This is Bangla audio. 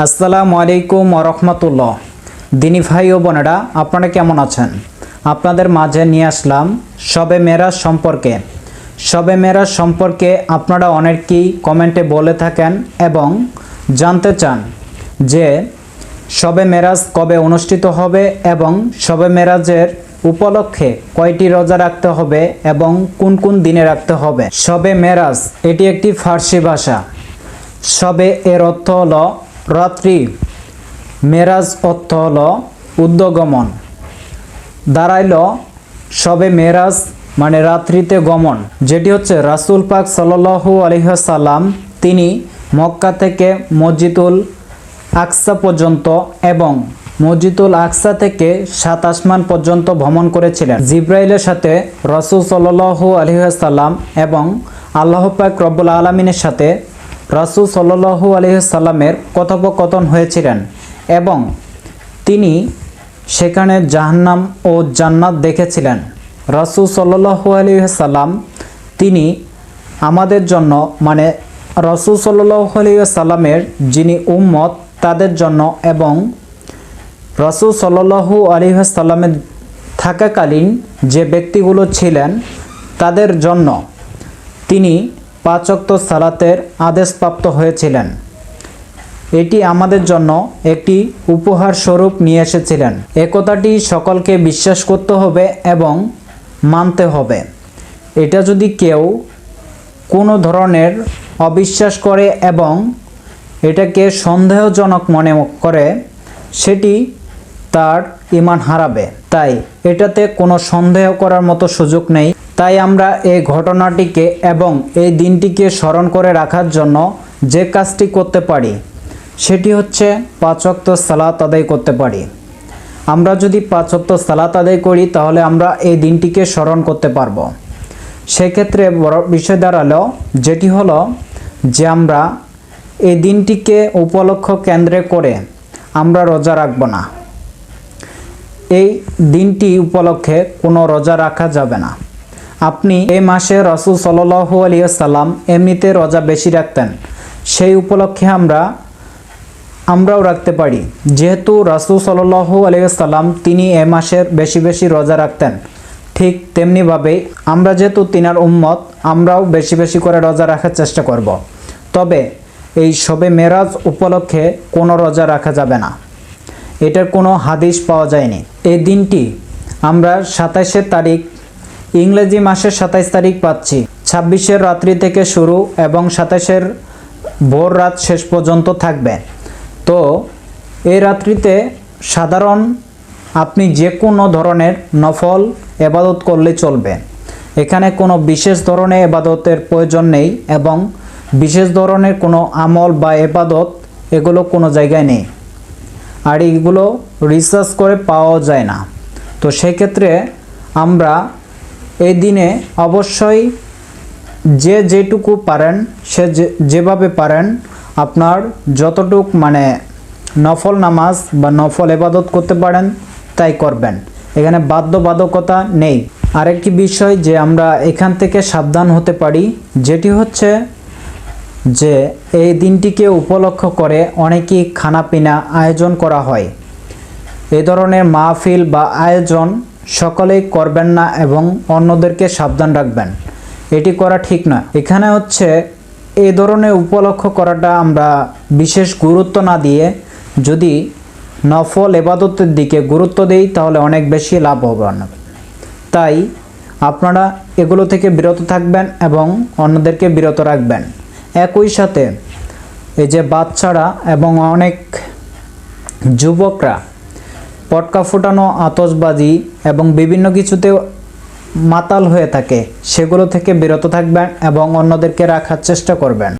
আসসালামু আলাইকুম রহমতুল্লাহ। দিনী ভাই ও বোনেরা, আপনারা কেমন আছেন? আপনাদের মাঝে নিয়ে আসলাম শবে মেরাজ সম্পর্কে। শবে মেরাজ সম্পর্কে আপনারা অনেকেই কমেন্টে বলে থাকেন এবং জানতে চান যে শবে মেরাজ কবে অনুষ্ঠিত হবে এবং শবে মেরাজের উপলক্ষে কয়টি রোজা রাখতে হবে এবং কোন কোন দিনে রাখতে হবে। শবে মেরাজ, এটি একটি ফার্সি ভাষা। সবে এর অর্থ হল রাত্রি, মেরাজ অর্থ হল উদ্যগমন দাঁড়াইল সবে মেরাজ মানে রাত্রিতে গমন, যেটি হচ্ছে রাসুল পাক সাল্লু আলহাসাল্লাম তিনি মক্কা থেকে মসজিদুল আকসা পর্যন্ত এবং মসজিদুল আকসা থেকে সাত আসমান পর্যন্ত ভ্রমণ করেছিলেন। জিব্রাইলের সাথে রসুল সাল্লু আলহাসাল্লাম এবং আল্লাহ পাক রব্বুল আলমিনের সাথে রাসুল সাল্লু আলহিসাল্লামের কথোপকথন হয়েছিলেন এবং তিনি সেখানে জাহান্নাম ও জান্নাত দেখেছিলেন। রাসুল সাল্লু আলহিসাল্লাম তিনি আমাদের জন্য মানে রসুল সাল্লু আলহিসাল্লামের যিনি উম্মত, তাদের জন্য এবং রসুল সাল্লু আলহিসাল্লামের থাকাকালীন যে ব্যক্তিগুলো ছিলেন, তাদের জন্য তিনি পাঁচক্ত সালাতের আদেশপ্রাপ্ত হয়েছিলেন। এটি আমাদের জন্য একটি উপহার স্বরূপ নিয়ে এসেছিলেন। একতাটি সকলকে বিশ্বাস করতে হবে এবং মানতে হবে। এটা যদি কেউ কোনো ধরনের অবিশ্বাস করে এবং এটাকে সন্দেহজনক মনে করে, সেটি তার ইমান হারাবে। তাই এটাতে কোনো সন্দেহ করার মতো সুযোগ নেই। তাই আমরা এই ঘটনাটিকে এবং এই দিনটিকে স্মরণ করে রাখার জন্য যে কাজটি করতে পারি, সেটি হচ্ছে পাঁচক্ত সালাত আদায় করতে পারি। আমরা যদি পাঁচক্ত সালাত আদায় করি, তাহলে আমরা এই দিনটিকে স্মরণ করতে পারব। সেক্ষেত্রে বড় বিষয় দাঁড়াল, যেটি হলো যে আমরা এই দিনটিকে উপলক্ষ কেন্দ্রে করে আমরা রোজা রাখব না। এই দিনটি উপলক্ষে কোনো রোজা রাখা যাবে না। আপনি এই মাসে রসুল সাল্লু আলিয়াল্লাম এমনিতে রোজা বেশি রাখতেন। সেই উপলক্ষে আমরা, আমরাও রাখতে পারি। যেহেতু রাসুল সাল্লু আলিয়াল্লাম তিনি এ মাসের বেশি বেশি রোজা রাখতেন। ঠিক তেমনিভাবেই আমরা যেহেতু তিনার উম্মত, আমরাও বেশি বেশি করে রোজা রাখার চেষ্টা করব। তবে এই সবে মেরাজ উপলক্ষে কোনো রোজা রাখা যাবে না। এটার কোনো হাদিস পাওয়া যায়নি। এই দিনটি আমরা সাতাইশে তারিখ ইংরেজি মাসের সাতাইশ তারিখ পাচ্ছি। ছাব্বিশের রাত্রি থেকে শুরু এবং সাতাইশের ভোর রাত শেষ পর্যন্ত থাকবে। তো, এই রাত্রিতে সাধারণ আপনি যে কোনো ধরনের নফল এবাদত করলে চলবে। এখানে কোনো বিশেষ ধরনের এবাদতের প্রয়োজন নেই এবং বিশেষ ধরনের কোনো আমল বা এবাদত এগুলো কোনো জায়গায় নেই। আর এগুলো রিসার্চ করে পাওয়া যায় না। তো সেক্ষেত্রে আমরা এই দিনে অবশ্যই যে যেটুকু পারেন, সে যেভাবে পারেন, আপনার যতটুক মানে নফল নামাজ বা নফল এবাদত করতে পারেন, তাই করবেন। এখানে বাধ্যবাধকতা নেই। আরেকটি বিষয় যে আমরা এখান থেকে সাবধান হতে পারি, যেটি হচ্ছে যে এই দিনটিকে উপলক্ষ করে অনেকেই খানাপিনা আয়োজন করা হয়। এ ধরনের মাহফিল বা আয়োজন সকলেই করবেন না এবং অন্যদেরকে সাবধান রাখবেন। এটি করা ঠিক না এখানে হচ্ছে এই ধরনের উপলক্ষ করাটা আমরা বিশেষ গুরুত্ব না দিয়ে যদি নফল এবাদতের দিকে গুরুত্ব দিই, তাহলে অনেক বেশি লাভবান হবে তাই আপনারা এগুলো থেকে বিরত থাকবেন এবং অন্যদেরকে বিরত রাখবেন। একই সাথে এই যে বাচ্চারা এবং অনেক যুবকরা পটকা ফুটানো আতসবাজি এবং বিভিন্ন কিছুতে মাতাল হয়ে থাকে, সেগুলো থেকে বিরত থাকবেন এবং অন্যদেরকে রাখার চেষ্টা করবেন।